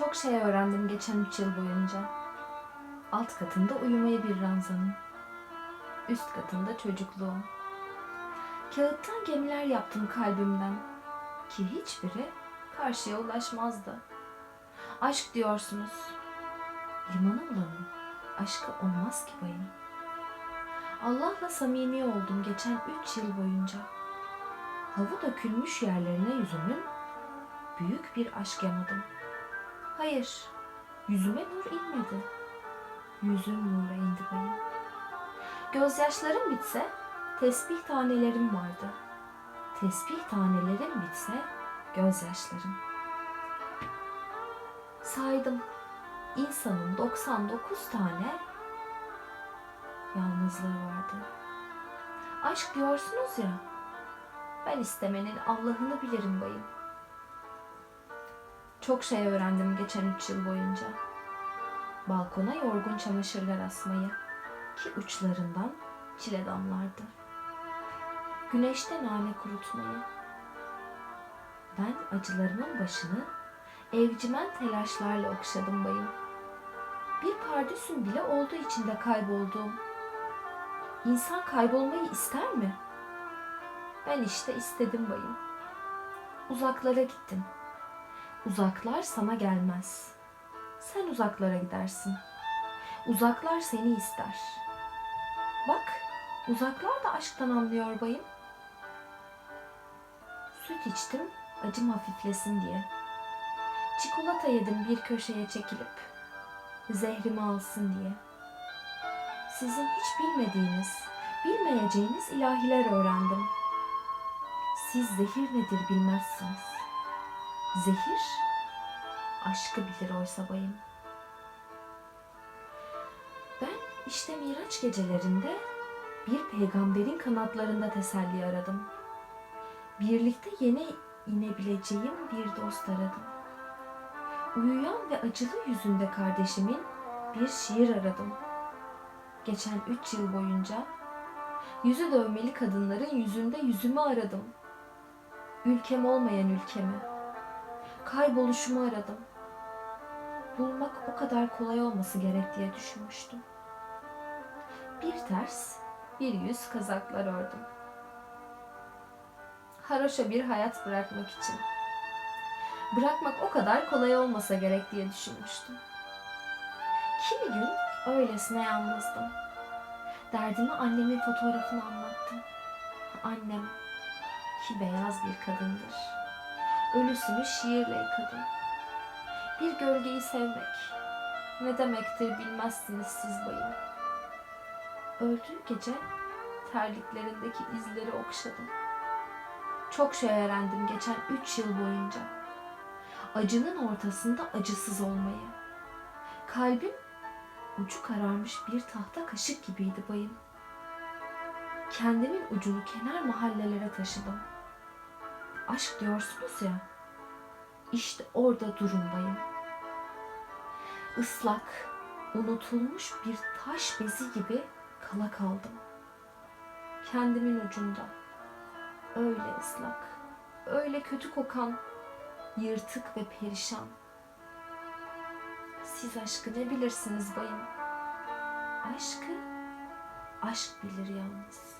Çok şey öğrendim geçen üç yıl boyunca. Alt katında uyumayı bir ranzanın. Üst katında çocukluğum. Kağıttan gemiler yaptım kalbimden. Ki hiçbiri karşıya ulaşmazdı. Aşk diyorsunuz. Limanı bulanın. Aşkı olmaz ki bayım. Allah'la samimi oldum geçen üç yıl boyunca. Havu dökülmüş yerlerine yüzümün büyük bir aşk yamadım. Hayır, yüzüme nur inmedi. Yüzüm nura indi benim. Gözyaşlarım bitse tesbih tanelerim vardı. Tesbih tanelerim bitse gözyaşlarım. Saydım. İnsanın 99 tane yalnızlığı vardı. Aşk diyorsunuz ya. Ben istemenin Allah'ını bilirim bayım. Çok şey öğrendim geçen üç yıl boyunca. Balkona yorgun çamaşırlar asmayı ki uçlarından çile damlardı. Güneşte nane kurutmayı. Ben acılarımın başını evcimen telaşlarla okşadım bayım. Bir pardüsün bile oldu içinde kaybolduğum. İnsan kaybolmayı ister mi? Ben işte istedim bayım. Uzaklara gittim. Uzaklar sana gelmez. Sen uzaklara gidersin. Uzaklar seni ister. Bak, uzaklar da aşktan anlıyor bayım. Süt içtim, acım hafiflesin diye. Çikolata yedim bir köşeye çekilip. Zehrimi alsın diye. Sizin hiç bilmediğiniz, bilmeyeceğiniz ilahiler öğrendim. Siz zehir nedir bilmezsiniz. Zehir aşkı bilir oysa bayım. Ben işte Miraç gecelerinde bir peygamberin kanatlarında teselli aradım. Birlikte yine inebileceğim bir dost aradım. Uyuyan ve acılı yüzünde kardeşimin bir şiir aradım. Geçen üç yıl boyunca yüzü dövmeli kadınların yüzünde yüzümü aradım. Ülkem olmayan ülkemi, kayboluşumu aradım. Bulmak o kadar kolay olması gerek diye düşünmüştüm. Bir ters, bir yüz kazaklar ördüm. Haroşa bir hayat bırakmak için. Bırakmak o kadar kolay olmasa gerek diye düşünmüştüm. Kimi gün öylesine yalnızdım. Derdimi annemin fotoğrafını anlattım. Annem ki beyaz bir kadındır. Ölüsünü şiirle yıkadım. Bir gölgeyi sevmek ne demektir bilmezsiniz siz bayım. Öldüğü gece terliklerindeki izleri okşadım. Çok şey öğrendim geçen üç yıl boyunca. Acının ortasında acısız olmayı. Kalbim ucu kararmış bir tahta kaşık gibiydi bayım. Kendimin ucunu kenar mahallelere taşıdım. Aşk diyorsunuz ya. İşte orada durun bayım. Islak, unutulmuş bir taş bezi gibi kala kaldım. Kendimin ucunda. Öyle ıslak, öyle kötü kokan, yırtık ve perişan. Siz aşkı ne bilirsiniz bayım? Aşkı aşk bilir yalnız.